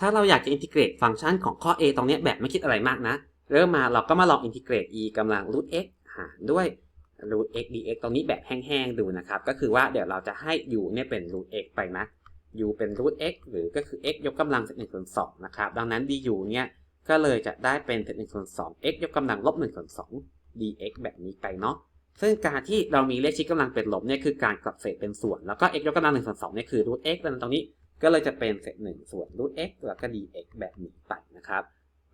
ถ้าเราอยากจะอินทิเกรตฟังก์ชันของข้อ a ตรงนี้แบบไม่คิดอะไรมากนะ เริ่มมาเราก็มาลองอินทิเกรต e กำลัง root x หารด้วย root x dx ตรงนี้แบบแห้งๆดูนะครับ ก็คือว่าเดี๋ยวเราจะให้ u เนี่ยเป็น root x ไปนะ u เป็น root x หรือก็คือ x ยกกำลังเศษหนึ่งส่วนสองนะครับ ดังนั้น du เนี่ยก็เลยจะได้เป็นเศษหนึ่งส่วนสอง x ยกกำลังลบหนึ่งส่วนสอง dx แบบนี้ไปเนาะซึ่งการที่เรามีเลขชี้กำลังเป็นลบเนี่ยคือการกลับเศษเป็นส่วน แล้วก็ x ยกกำลังหนึ่งส่วนสองเนี่ยคือ root x ดังนั้นตรงนี้ ก็เลยจะเป็นเศษหนึ่งส่วน root x แล้วก็ dx แบบนี้ไปนะครับ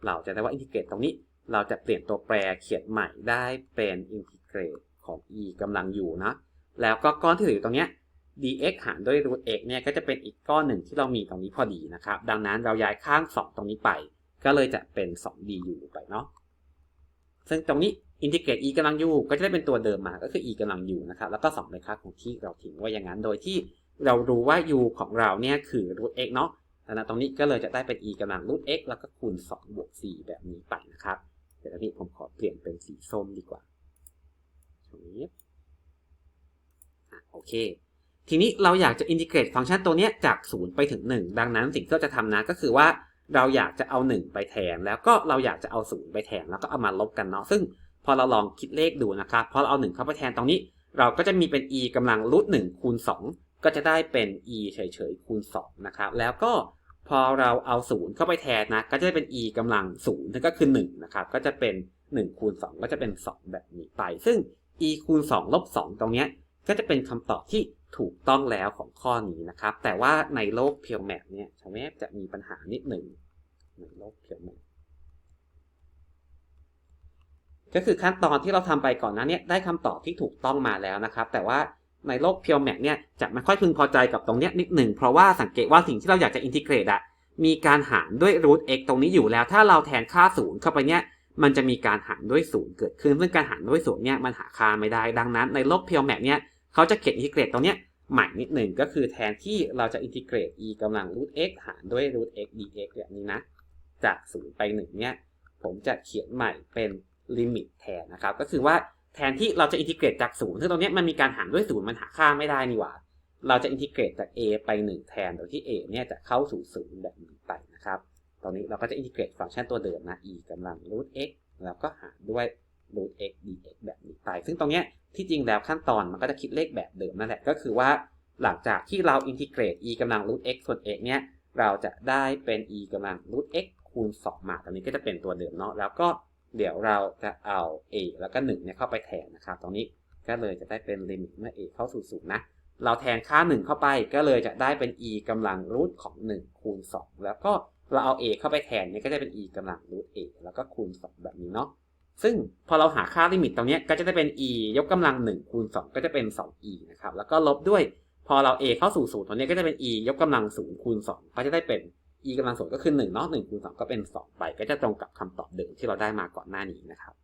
เราจะได้ว่าอินทิเกรตตรงนี้ เราจะเปลี่ยนตัวแปรเขียนใหม่ได้เป็นอินทิเกรตของ e กำลังอยู่นะ แล้วก็ก้อนที่เหลืออยู่ตรงเนี้ย dx หารด้วย root x เนี่ยก็จะเป็นอีกก้อนหนึ่งที่เรามีตรงนี้พอดีนะครับ ดังนั้นเราย้ายข้าง 2 ตรงนี้ไป ก็เลยจะเป็น 2 du ไปเนาะ ซึ่งตรงนี้อินทิเกรต e กำลัง u ก็จะได้เป็นตัวเดิมมา ก็คือ e กำลัง u นะครับ แล้วก็2เป็นค่าของที่เราทิ้งไว้อย่างนั้น โดยที่ เรารู้ว่า u ของเราเนี่ยคือ root x เนาะดังนั้นตรงนี้ก็เลยจะได้เป็น e กำลัง root x แล้วก็คูณ 2 บวก 4 แบบนี้ไปนะครับ เดี๋ยวนี้ผมขอเปลี่ยนเป็นสีส้มดีกว่าตรงนี้โอเค ทีนี้เราอยากจะอินทิเกรตฟังก์ชันตัวเนี้ยจาก 0 ไปถึง 1 ดังนั้นสิ่งที่เราจะทำนะก็คือว่าเราอยากจะเอา 1 ไปแทน แล้วก็เราอยากจะเอา 0 ไปแทน แล้วก็เอามาลบกันเนาะ ซึ่งพอเราลองคิดเลขดูนะครับ พอเราเอา 1 เข้าไปแทนตรงนี้ เราก็จะมีเป็น e กำลังรูท1คูณ2 ก็จะได้เป็น e เฉยๆคูณ2นะครับ แล้วก็พอเราเอา0เข้าไปแทนนะ ก็จะได้เป็น e กำลัง0นั่นก็คือ1นะครับ ก็จะเป็น1คูณ2ก็จะเป็น 2 แบบนี้ไป ซึ่ง e คูณ2ลบ2ตรงเนี้ย ก็จะเป็นคำตอบที่ถูกต้องแล้วของข้อนี้นะครับ แต่ว่าในโลกเพียวแมทเนี่ยชาวแมทจะมีปัญหานิดหนึ่งในโลกเพียวแมทก็คือขั้นตอนที่เราทำไปก่อนนั้นเนี่ยได้คำตอบที่ถูกต้องมาแล้วนะครับ แต่ว่า ในโลกเพียวแมทเนี่ยจะไม่ค่อยพึงพอใจกับตรงเนี้ยนิดหนึ่ง เพราะว่าสังเกตว่าสิ่งที่เราอยากจะอินทิเกรตอะมีการหารด้วย root x ตรงนี้อยู่แล้ว ถ้าเราแทนค่าศูนย์เข้าไปเนี่ยมันจะมีการหารด้วยศูนย์เกิดขึ้น ซึ่งการหารด้วยศูนย์เนี่ยมันหาค่าไม่ได้ ดังนั้นในโลกเพียวแมทเนี่ยเขาจะเขียนอินทิเกรตตรงเนี้ยใหม่นิดหนึ่งก็คือแทนที่เราจะอินทิเกรต e กำลัง root x หารด้วย root x dx แบบนี้นะ จากศูนย์ไปหนึ่งเนี่ย ผมจะเขียนใหม่เป็นลิมิตแทนนะครับ ก็คือว่า แทนที่เราจะอินทิเกรตจากศูนย์ซึ่งตรงนี้มันมีการหารด้วยศูนย์มันหาค่าไม่ได้นี่หว่า เราจะอินทิเกรตจาก a ไป 1 แทน โดยที่ a เนี่ยจะเข้าสู่ศูนย์แบบนี้ไปนะครับตรงนี้เราก็จะอินทิเกรตฟังก์ชันตัวเดิมนะ e กำลัง root x แล้วก็หารด้วย root x dx แบบนี้ไป ซึ่งตรงเนี้ยที่จริงแล้วขั้นตอนมันก็จะคิดเลขแบบเดิมนั่นแหละ ก็คือว่าหลังจากที่เราอินทิเกรต e กำลัง root x ส่วน x เนี่ย เราจะได้เป็น e กำลัง root x คูณ 2 มาตรงนี้ก็จะเป็นตัวเดิมเนาะ แล้วก็ เดี๋ยวเราจะเอา a แล้วก็1เนี่ยเข้าไปแทนนะครับ ตรงนี้ก็เลยจะได้เป็นลิมิตเมื่อ a เข้าสู่ศูนย์นะ เราแทนค่า 1 เข้าไปก็เลยจะได้เป็น e กำลังรูทของ 1 คูณ 2 แล้วก็เราเอา a เข้าไปแทนเนี่ยก็จะเป็น e กำลังรูท a แล้วก็คูณ 2 แบบนี้เนาะ ซึ่งพอเราหาค่าลิมิตตรงนี้ก็จะได้เป็น e ยกกำลัง 1 คูณ 2 ก็จะเป็น 2e นะครับ แล้วก็ลบด้วย พอเรา a เข้าสู่ศูนย์ตรงนี้ก็จะเป็น e ยกกำลัง0คูณ2ก็จะได้เป็น e กำลังศูนย์ก็คือ1เนาะ1คูณ2ก็เป็น 2 ไป ก็จะตรงกับคำตอบเดิมที่เราได้มาก่อนหน้านี้นะครับ